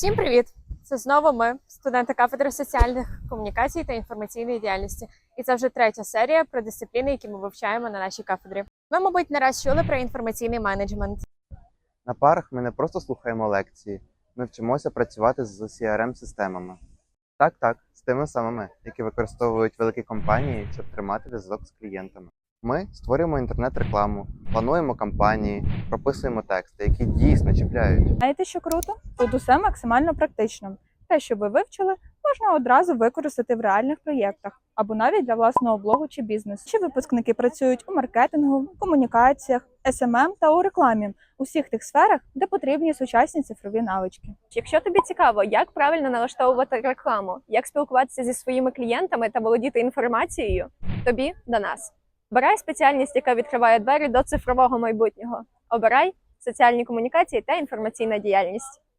Всім привіт! Це знову ми, студенти кафедри соціальних комунікацій та інформаційної діяльності. І це вже третя серія про дисципліни, які ми вивчаємо на нашій кафедрі. Ви, мабуть, не раз чули про інформаційний менеджмент. На парах ми не просто слухаємо лекції, ми вчимося працювати з CRM-системами. Так, так, з тими самими, які використовують великі компанії, щоб тримати зв'язок з клієнтами. Ми створюємо інтернет-рекламу, плануємо кампанії, прописуємо тексти, які дійсно чіпляють. Знаєте, що круто? Тут усе максимально практично. Те, що ви вивчили, можна одразу використати в реальних проєктах або навіть для власного блогу чи бізнесу. Чи випускники працюють у маркетингу, комунікаціях, SMM та у рекламі у всіх тих сферах, де потрібні сучасні цифрові навички. Якщо тобі цікаво, як правильно налаштовувати рекламу, як спілкуватися зі своїми клієнтами та володіти інформацією, тобі до нас. Обирай спеціальність, яка відкриває двері до цифрового майбутнього. Обирай соціальні комунікації та інформаційна діяльність.